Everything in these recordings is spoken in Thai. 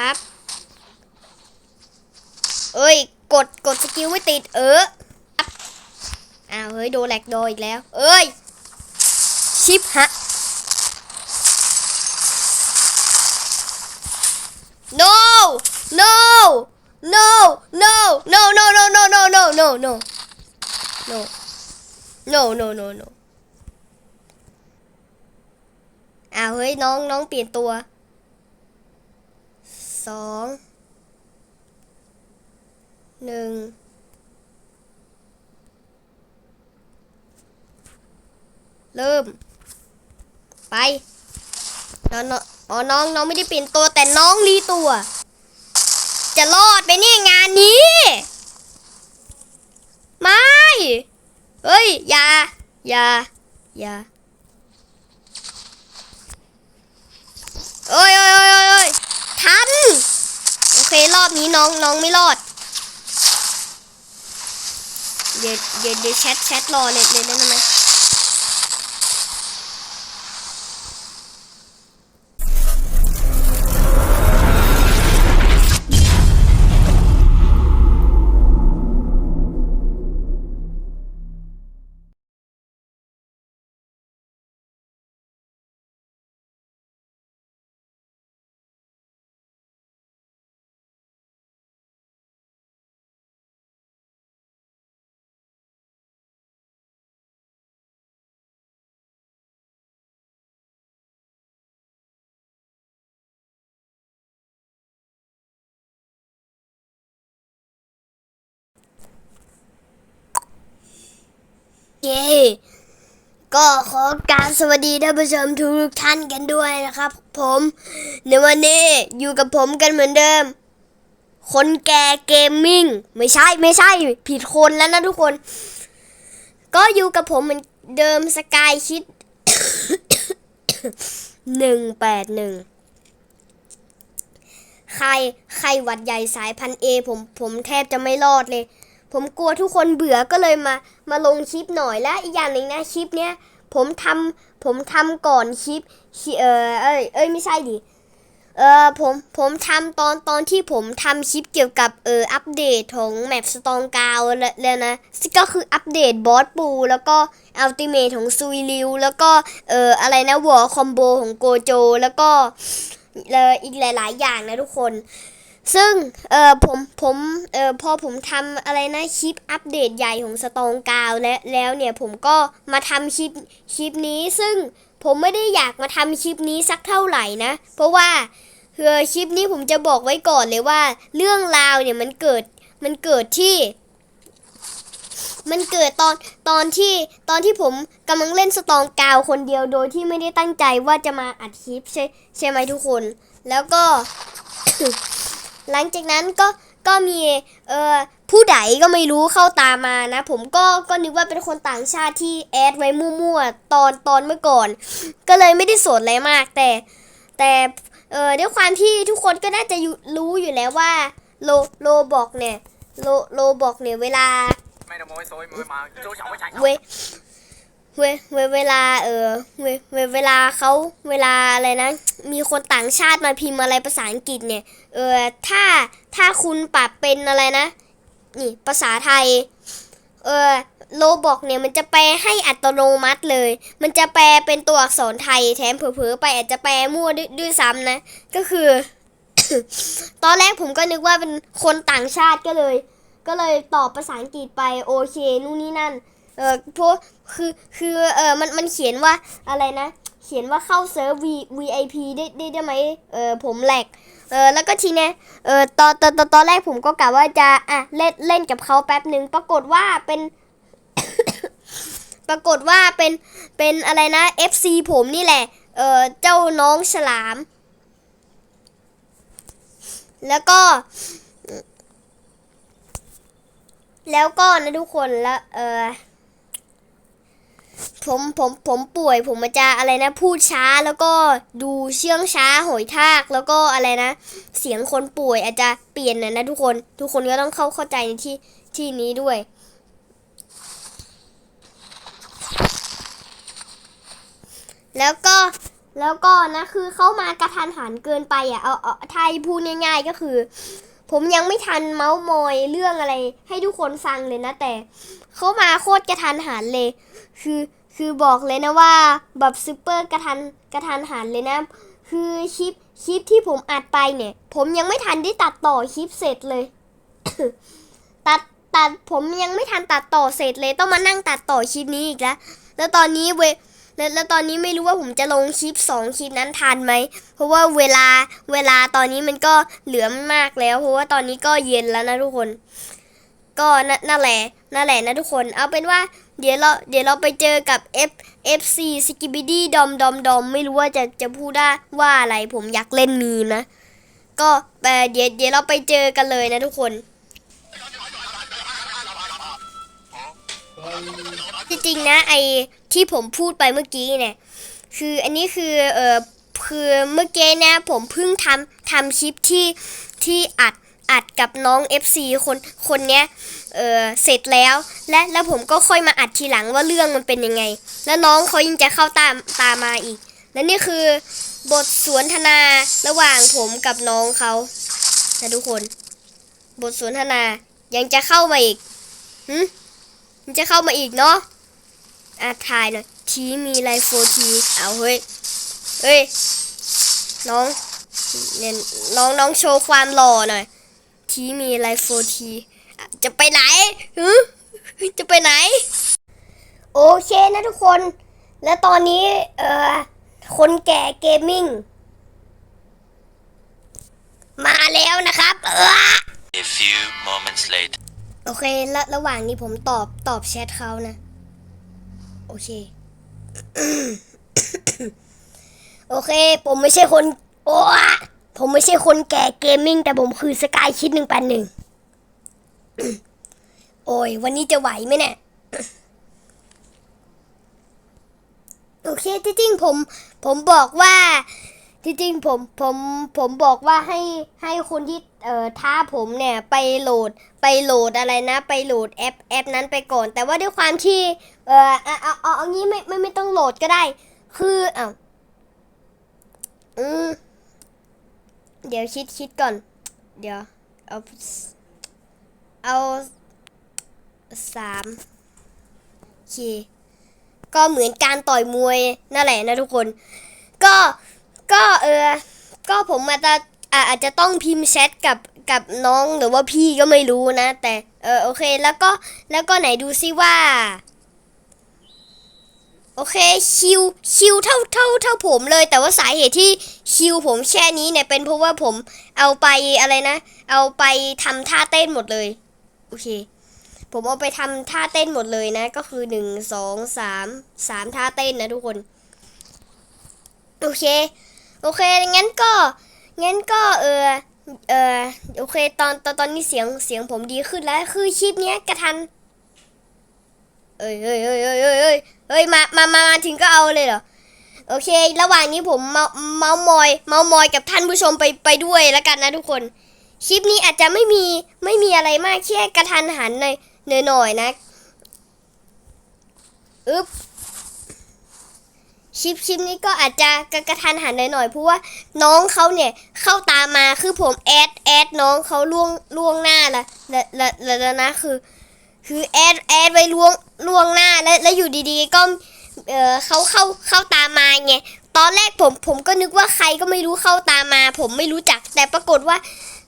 ปั๊บเอ้ย กดกดสกิลไม่ติด เอออ้าวเฮ้ย โดนแหลกโดนอีกแล้ว เอ้ย ชิปฮะ no no no no no no no no no no no no no no no no no อ้าวเฮ้ย น้องน้องเปลี่ยนตัว สองหนึ่งเริ่ม ไปน้องน้องอ๋อน้องน้องไม่ได้เปลี่ยนตัวแต่น้องรีตัว จะรอดไปเนี่ยงานนี้ ไม่ เฮ้ย อย่า อย่า อย่าเอ้ยเอ้ยเอ้ยเอ้ยทัน เครอบนี้น้องน้องไม่รอด เดี๋ยวเดี๋ยวเดี๋ยวแชทแชทรอเลยเลยได้ไหม เย้ก็ขอการสวัสดีท่านผู้ชมทุกท่านกันด้วยนะครับ ผมในวันนี้อยู่กับผมกันเหมือนเดิม คนแก่เกมมิ่งไม่ใช่ไม่ใช่ผิดคนแล้วนะทุกคน ก็อยู่กับผมเหมือนเดิมสกายคิดหนึ่งแปดหนึ่งใครใครหวัดใหญ่สายพันเอผมผมแทบจะไม่รอดเลย ผมกลัวทุกคนเบื่อก็เลยมามาลงคลิปหน่อยและอีกอย่างหนึ่งนะคลิปเนี้ยผมทำผมทำก่อนคลิปเออเอ้ยเอ้ยไม่ใช่ดิเออผมผมทำตอนตอนที่ผมทำคลิปเกี่ยวกับเอออัปเดตของแมปสตองกาวแล้วนะก็คืออัปเดตบอสปู แล้วก็อัลติเมทของซุยริว แล้วก็เอออะไรนะวอร์คอมโบของโกโจ แล้วก็เอออีกหลาย ๆ อย่างนะทุกคน ซึ่งเออผมผมเออพอผมทำอะไรนะคลิปอัปเดตใหญ่ของสตองกาวและแล้วเนี่ยผมก็มาทำคลิปคลิปนี้ซึ่งผมไม่ได้อยากมาทำคลิปนี้สักเท่าไหร่นะ เพราะว่าเออคลิปนี้ผมจะบอกไว้ก่อนเลยว่า เรื่องราวเนี่ยมันเกิดมันเกิดที่ มันเกิดตอนตอนที่ตอนที่ผมกำลังเล่นสตองกาวคนเดียวโดยที่ไม่ได้ตั้งใจว่าจะมาอัดคลิปใช่ใช่ไหมทุกคน แล้วก็ หลังจากนั้นก็ก็มีเอ่อผู้ใดก็ไม่รู้เข้าตามานะ ผมก็ก็นึกว่าเป็นคนต่างชาติที่แอดไว้มั่วๆตอนตอนเมื่อก่อน ก็เลยไม่ได้สนอะไรมาก แต่แต่เอ่อด้วยความที่ทุกคนก็น่าจะรู้อยู่แล้วว่าโลโลบอกเนี่ยโลโลบอกเนี่ยเวลา เวเวเวลาเออเวเวเวลาเขาเวลาอะไรนะ มีคนต่างชาติมาพิมพ์อะไรภาษาอังกฤษเนี่ย เออถ้าถ้าคุณปรับเป็นอะไรนะ นี่ภาษาไทย เออโลบอกเนี่ยมันจะแปลให้อัตโนมัติเลย มันจะแปลเป็นตัวอักษรไทยแถมเผลอๆไปอาจจะแปลมั่วด้วยด้วยซ้ำนะ ก็คือ ตอนแรกผมก็นึกว่าเป็นคนต่างชาติก็เลย ก็เลยตอบภาษาอังกฤษไปโอเคนู่นนี่นั่น เออเพราะคือคือเออมันมันเขียนว่าอะไรนะ เขียนว่าเข้าเซิร์ฟ V VIP ได้ได้ได้ไหมเออผมแหลกเออแล้วก็ทีเนี้ยเออตอนตอนตอนตอนแรกผมก็กะว่าจะอะเล่นเล่นกับเขาแป๊บหนึ่งปรากฏว่าเป็น ปรากฏว่าเป็นเป็นอะไรนะ FC ผมนี่แหละ เออเจ้าน้องฉลาม แล้วก็ แล้วก็นะทุกคนแล้วเออ ผมผมผมป่วย ผมจะอะไรนะ พูดช้าแล้วก็ดูเชื่องช้าหอยทากแล้วก็อะไรนะ เสียงคนป่วยอาจจะเปลี่ยนนะนะทุกคนทุกคนก็ต้องเข้าเข้าใจในที่ที่นี้ด้วยแล้วก็แล้วก็นะคือเข้ามากระทันหันเกินไปอะเอาเอาไทยพูดง่าย ๆ ก็คือ ผมยังไม่ทันเมาส์มอยเรื่องอะไร ให้ทุกคนฟังเลยนะแต่ เขามาโคตรกระทันหันเลย คือคือบอกเลยนะว่าแบบซูเปอร์กระทันกระทันหันเลยนะ คือคลิปคลิปที่ผมอัดไปเนี่ย ผมยังไม่ทันได้ตัดต่อคลิปเสร็จเลย ตัดตัดผมยังไม่ทันตัดต่อเสร็จเลย ต้องมานั่งตัดต่อคลิปนี้อีกแล้วแล้วตอนนี้เวแล้วแล้วตอนนี้ไม่รู้ว่าผมจะลงคลิปสองคลิปนั้นทันไหม เพราะว่าเวลาเวลาตอนนี้มันก็เหลือไม่มากแล้ว เพราะว่าตอนนี้ก็เย็นแล้วนะทุกคน ก็นั่นนั่นแหละนั่นแหละนะทุกคน เอาเป็นว่าเดี๋ยวเราเดี๋ยวเราไปเจอกับ F FC s k i b i d y Dom Dom Dom ไม่รู้ว่าจะจะพูดได้ว่าอะไรผมอยากเล่นมีนะ ก็เอ่เดี๋ยวเดี๋ยวเราไปเจอกันเลยนะทุกคนจริงๆนะไอที่ผมพูดไปเมื่อกี้เนี่ยคืออันนี้คือเออคือเมื่อกี้นะผมเพิ่งทำทำคลิปที่ที่อัด อัดกับน้อง FC คนคนเนี้ยเออเสร็จแล้ว และแล้วผมก็ค่อยมาอัดทีหลังว่าเรื่องมันเป็นยังไง แล้วน้องเขายังจะเข้าตามตามมาอีก และนี่คือบทสวนทนาระหว่างผมกับน้องเขานะทุกคน บทสนทนายังจะเข้ามาอีกหึยังจะเข้ามาอีกเนาะอะถ่ายหน่อยทีมีไลฟ์โฟทีเอาเฮ้ยเฮ้ยน้องเนี่ยน้องน้องโชว์ความหล่อหน่อย ทีมีไลฟ์โฟทีจะไปไหนฮึจะไปไหน โอเคนะทุกคน และตอนนี้ เอ่อ คนแก่เกมมิ่ง มาแล้วนะครับ เออ A few moments later. โอเคแล้วระหว่างนี้ผมตอบตอบแชทเขานะ โอเค โอเค ผมไม่ใช่คน โอ้อะ ผมไม่ใช่คนแก่เกมมิ่งแต่ผมคือสกายคิดหนึ่งแปดหนึ่งโอ้ย วันนี้จะไหวไหมเนี่ยโอเคจริงๆผม ผมบอกว่าจริงๆผมผมผมบอกว่าให้ให้คนที่เอ่อท้าผมเนี่ยไปโหลดไปโหลดอะไรนะ ไปโหลดแอปแอปนั้นไปก่อน แต่ว่าด้วยความที่เอ่อเอาเอาเอาเอางี้ไม่ไม่ไม่ต้องโหลดก็ได้ คืออ้าวอืม เดี๋ยวคิดคิดก่อน เดี๋ยว เอา เอาสามโอเค ก็เหมือนการต่อยมวยนั่นแหละนะทุกคน ก็ก็เออ ก็ผมอาจจะอ่าอาจจะต้องพิมพ์แชทกับกับน้องหรือว่าพี่ก็ไม่รู้นะ แต่เออโอเค แล้วก็แล้วก็ไหนดูซิว่า โอเคคิวคิวเท่าเท่าเท่าผมเลย แต่ว่าสาเหตุที่คิวผมแค่นี้เนี่ยเป็นเพราะว่าผมเอาไปอะไรนะ เอาไปทำท่าเต้นหมดเลยโอเค ผมเอาไปทำท่าเต้นหมดเลยนะ ก็คือหนึ่งสองสามสามท่าเต้นนะทุกคนโอเคโอเคงั้นก็งั้นก็เออเออโอเคตอนตอนตอนนี้เสียงเสียงผมดีขึ้นแล้วคือคลิปเนี้ยกระทัน เอ้ยเอ้ยเอ้ยเอ้ยเอ้ย เอ้ยมามามามาถึงก็เอาเลยเหรอโอเค ระหว่างนี้ผมเมาเมาส์มอย เมาส์มอยกับท่านผู้ชมไปไปด้วยแล้วกันนะทุกคน คลิปนี้อาจจะไม่มีไม่มีอะไรมากแค่กระทันหันหน่อยหน่อยหน่อยนะอึ๊บคลิปคลิปนี้ก็อาจจะกระกระทันหันหน่อยๆเพราะว่าน้องเขาเนี่ยเข้าตามมาคือผมแอดแอดน้องเขาล่วงล่วงหน้าละล้วแล้วแล้วแล้วนะคือ คือแอดแอดไว้ล่วงล่วงหน้าแล้วแล้วอยู่ดีๆ ก็เออเขาเข้าเข้าตามมาไงตอนแรกผมผมก็นึกว่าใครก็ไม่รู้เข้าตามมา ผมไม่รู้จักแต่ปรากฏว่า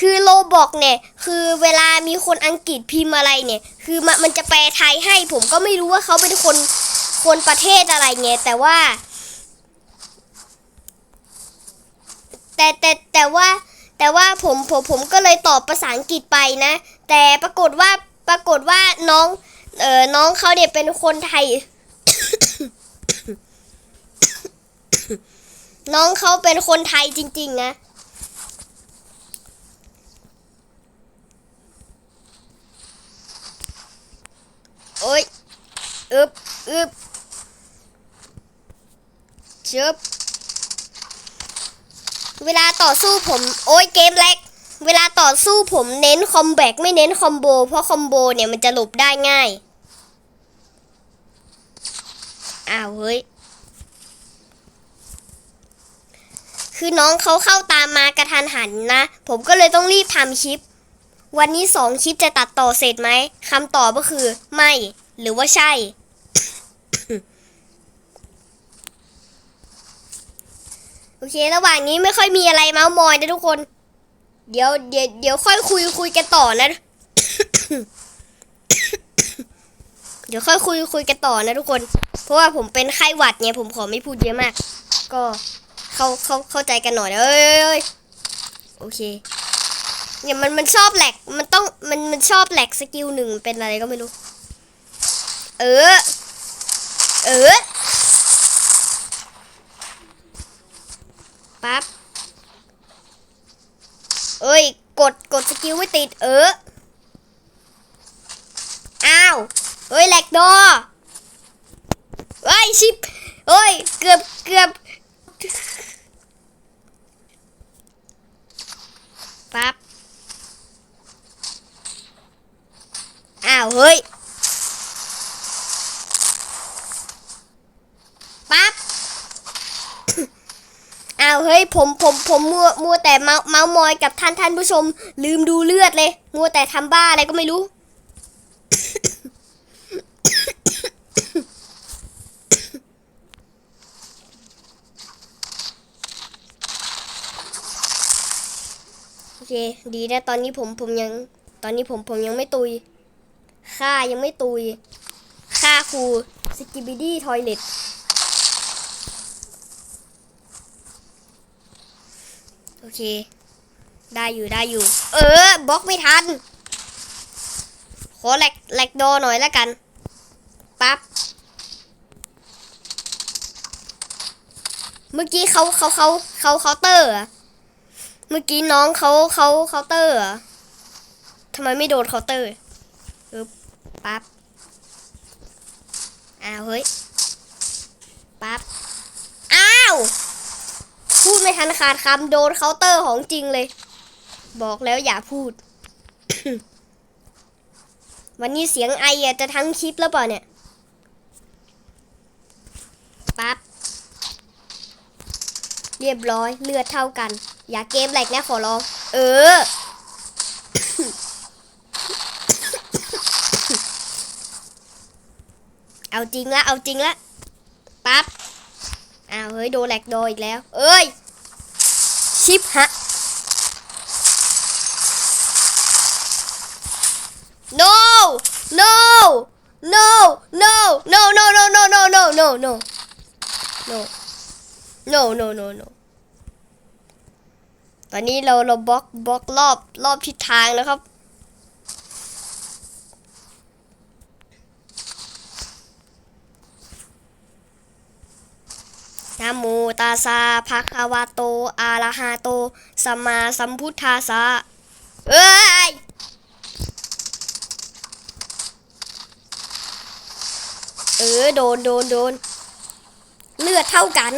คือโลบอกเนี่ย คือเวลามีคนอังกฤษพิมพ์อะไรเนี่ย คือมันมันจะแปลไทยให้ ผมก็ไม่รู้ว่าเขาเป็นคนคนประเทศอะไรไงแต่ว่า แต่แต่แต่ว่า แต่ว่าผมผมผมก็เลยตอบภาษาอังกฤษไปนะ แต่ปรากฏว่า ปรากฏว่าน้องเออน้องเขาเนี่ยเป็นคนไทย น้องเขาเป็นคนไทยจริง ๆ นะโอ้ยอึบอึบชึบเวลาต่อสู้ผม โอ้ยเกมแรก เวลาต่อสู้ผมเน้นคอมแบกไม่เน้นคอมโบ เพราะคอมโบเนี่ยมันจะหลบได้ง่าย อ้าวเฮ้ย คือน้องเขาเข้าตามมากระทันหันนะ ผมก็เลยต้องรีบทำคลิป วันนี้สองคลิปจะตัดต่อเสร็จไหมคำตอบก็คือ ไม่ หรือว่าใช่ โอเค ระหว่างนี้ไม่ค่อยมีอะไรเมาส์มอยนะทุกคน เดี๋ยวเดี๋ยวเดี๋ยวค่อยคุยคุยกันต่อนะ เดี๋ยวค่อยคุยคุยกันต่อนะทุกคน เพราะว่าผมเป็นไข้หวัดเนี่ยผมขอไม่พูดเยอะมาก ก็เข้าเข้าเข้าใจกันหน่อยเอ้ยอยเอ้ยโอเคเนี่ยมันมันชอบแหลกมันต้องมันมันชอบแหลกสกิลหนึ่งเป็นอะไรก็ไม่รู้ เออ เออปั๊บ เอ้ย กดกดสกิลไม่ติด เออ อ้าวเอ้ยแหลกดอเอ้ยชิปเอ้ย เกือบเกือบปั๊บ อ้าว เฮ้ย ปั๊บ อ้าว เฮ้ยผมผมผมมัวมัวแต่เมาเมามอยกับท่านท่านผู้ชม ลืมดูเลือดเลย มัวแต่ทำบ้าอะไรก็ไม่รู้ โอเค ดีนะตอนนี้ผมผมยัง ตอนนี้ผมผมยังไม่ตุยค่ายังไม่ตุยค่าครูสกิบิดี้ทอยเลตโอ เค ได้อยู่ได้อยู่ เออบล็อกไม่ทัน ขอแหลกแหลกโดอหน่อยแล้วกันปั๊บเมื่อกี้เขาเขาเขาเขาเคาน์เตอร์เหรอเมื่อกี้น้องเขาเขาเคาน์เตอร์ทำไมไม่โดนเคาน์เตอร์ปึ๊บปั๊บอ้าวเฮ้ยปั๊บอ้าว พูดไม่ทันขาดคำโดนเคาน์เตอร์ของจริงเลย บอกแล้วอย่าพูด วันนี้เสียงไออจะทั้งคลิปแล้วเปล่าเนี่ยปั๊บเรียบร้อยเลือดเท่ากัน อย่าเกมแหลกนะขอร้อง เออ เอาจริงละเอาจริงละ อ้าวเฮ้ยโดแหลกโดอีกแล้ว เอ้ย ชิปฮะ no no no no no no no no no no no no no no no no no ตอนนี้เราเราบล็อกบล็อกรอบรอบทิศทางนะครับ นะโมตัสสะภะคะวะโตอะระหะโตสัมมาสัมพุทธัสสะเอ้ยเออโดนโดนโดนเลือดเท่ากัน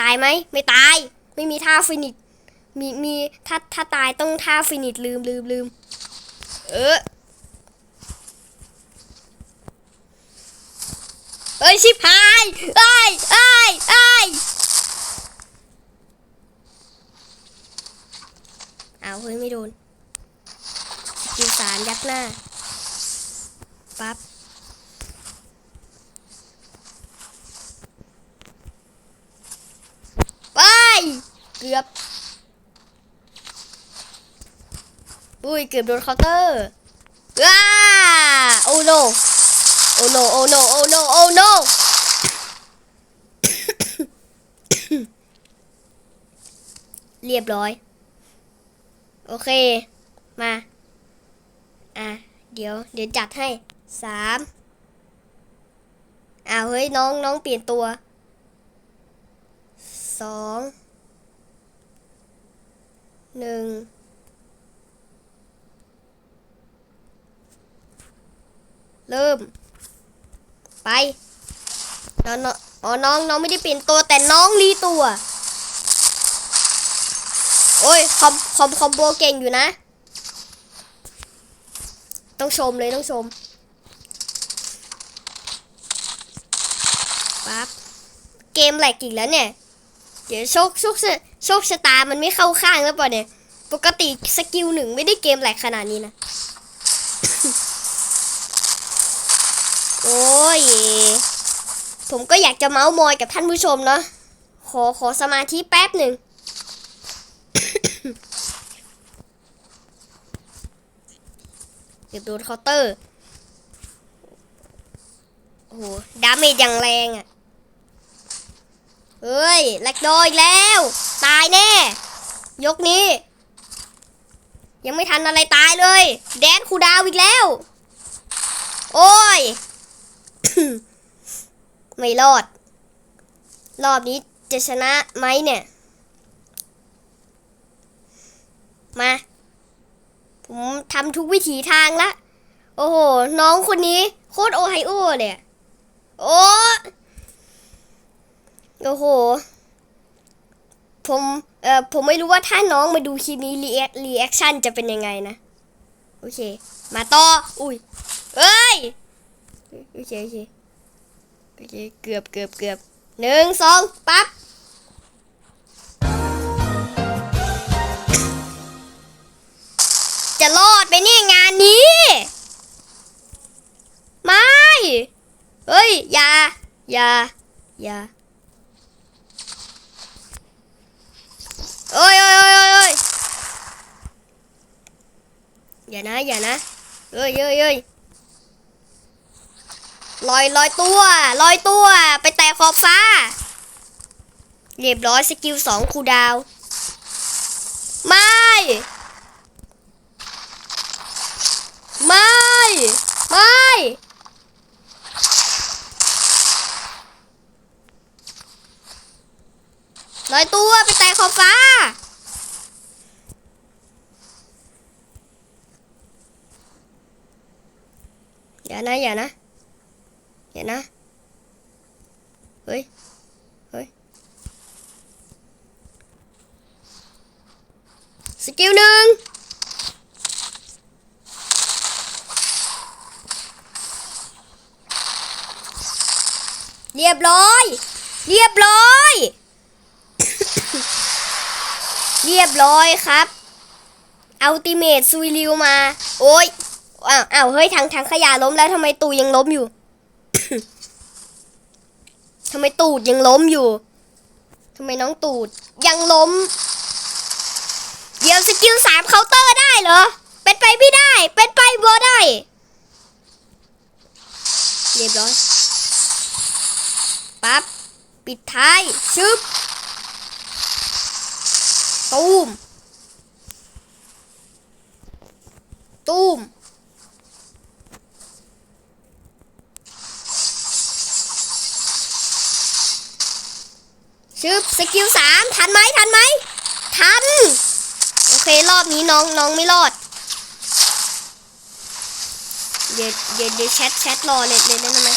ตายไหมไม่ตาย ไม่มีท่าฟินิชมีมีถ้าถ้าตายต้องท่าฟินิชลืมลืมลืมเออ เอ้ยชิบหายเอ้ยเอ้ยเอ้ยเอาเฮ้ยไม่โดนกิลสามยัดหน้าปั๊บไปเกือบอุ้ยเกือบโดนเคาน์เตอร์อ้าโอ้โน โอ้โนโอ้โนโอ้โนโอ้โนเรียบร้อย โอเค มา อะ เดี๋ยว เดี๋ยวจัดให้สามอ้าวเฮ้ย น้องน้องเปลี่ยนตัวสองหนึ่งเริ่ม ไปน้องอ๋อน้องน้องไม่ได้เปลี่ยนตัวแต่น้องรีตัว โอ้ยคอมคอมคอมโบเก่งอยู่นะ ต้องชมเลยต้องชมปั๊บเกมแหลกอีกแล้วเนี่ย เดี๋ยวโชคโชคโชคชะตามันไม่เข้าข้างแล้วเปล่าเนี่ย ปกติสกิลหนึ่งไม่ได้เกมแหลกขนาดนี้นะ ย ผมก็อยากจะเมาส์มอยกับท่านผู้ชมเนาะ ขอขอสมาธิแป๊บหนึ่งเดี๋ยวโดนเคาน์เตอร์ โอ้โห ดาเมจอย่างแรงอะ่ะ เฮ้ยแลกโดอีกแล้ว ตายแน่ ยกนี้ ยังไม่ทันอะไรตายเลย แดนคูดาวอีกแล้ว โอ้ย ไม่รอด รอบนี้จะชนะไหมเนี่ย มา ผมทำทุกวิถีทางละ โอ้โห น้องคนนี้ โคตรโอไฮโอเลยอะโอ้โอ้โห ผม เอ่อ ผมไม่รู้ว่าถ้าน้องมาดูคลิปนี้รีแอครีแอคชั่นจะเป็นยังไงนะ โอเค มาต่อ อุ้ยเอ้ย โอเคโอเคโอเคเกือบเกือบเกือบหนึ่งสองปั๊บจะรอดไปเนี่ยงานนี้ ไม่ เฮ้ย อย่า อย่า อย่าเอ้ยเอ้ยเอ้ยเอ้ยอ้ยอย่านะ อย่านะเอ้ยเอ้ยเอ้ย ลอยลอยตัวลอยตัว ไปแตะขอบฟ้า เรียบร้อยสกิลสองคูดาว ไม่ ไม่ ไม่ ลอยตัวไปแตะขอบฟ้าอย่านะอย่านะ อย่านะ เฮ้ย เฮ้ย สกิลหนึ่งเรียบร้อย เรียบร้อย เรียบร้อยครับอัลติเมทซุยริวมา โอ้ยอ้าวอ้าวเฮ้ยทางทางขยะล้มแล้วทำไมตูยังล้มอยู่ ทำไมตูดยังล้มอยู่ทำไมน้องตูดยังล้ม เดี๋ยวสกิลสามเคาน์เตอร์ได้เหรอ เป็นไปไม่ได้ เป็นไปบ่ได้ เรียบร้อย ปั๊บ ปิดท้าย ชึบ ตูม ตูม ชึบสกิลสามทันไหมทันไหมทัน โอเครอบนี้น้องน้องไม่รอด เดี๋ยวเดี๋ยวเดี๋ยวแชทแชทรอเลยเลยได้ไหม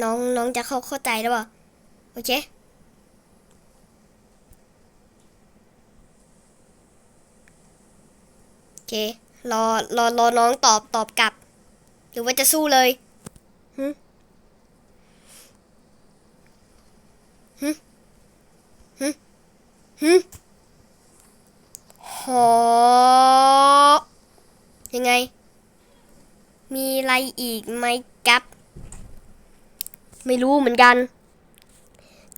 น้องน้องจะเข้าเข้าใจหรือเปล่าโอเคโอเครอรอรอน้องตอบตอบกลับ หรือว่าจะสู้เลยหึหึหึหึหอยังไง มีอะไรอีกไหมกับ ไม่รู้เหมือนกัน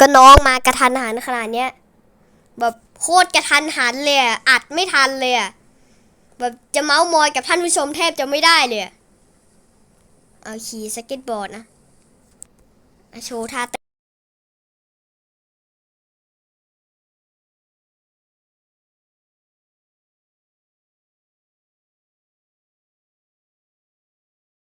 ก็น้องมากระทันหันขนาดเนี้ยแบบโคตรกระทันหันเลยอัดไม่ทันเลยแบบจะเมาส์มอยกับท่านผู้ชมแทบจะไม่ได้เลยเอาขี่สเก็ตบอร์ดนะอะโชว์ท่า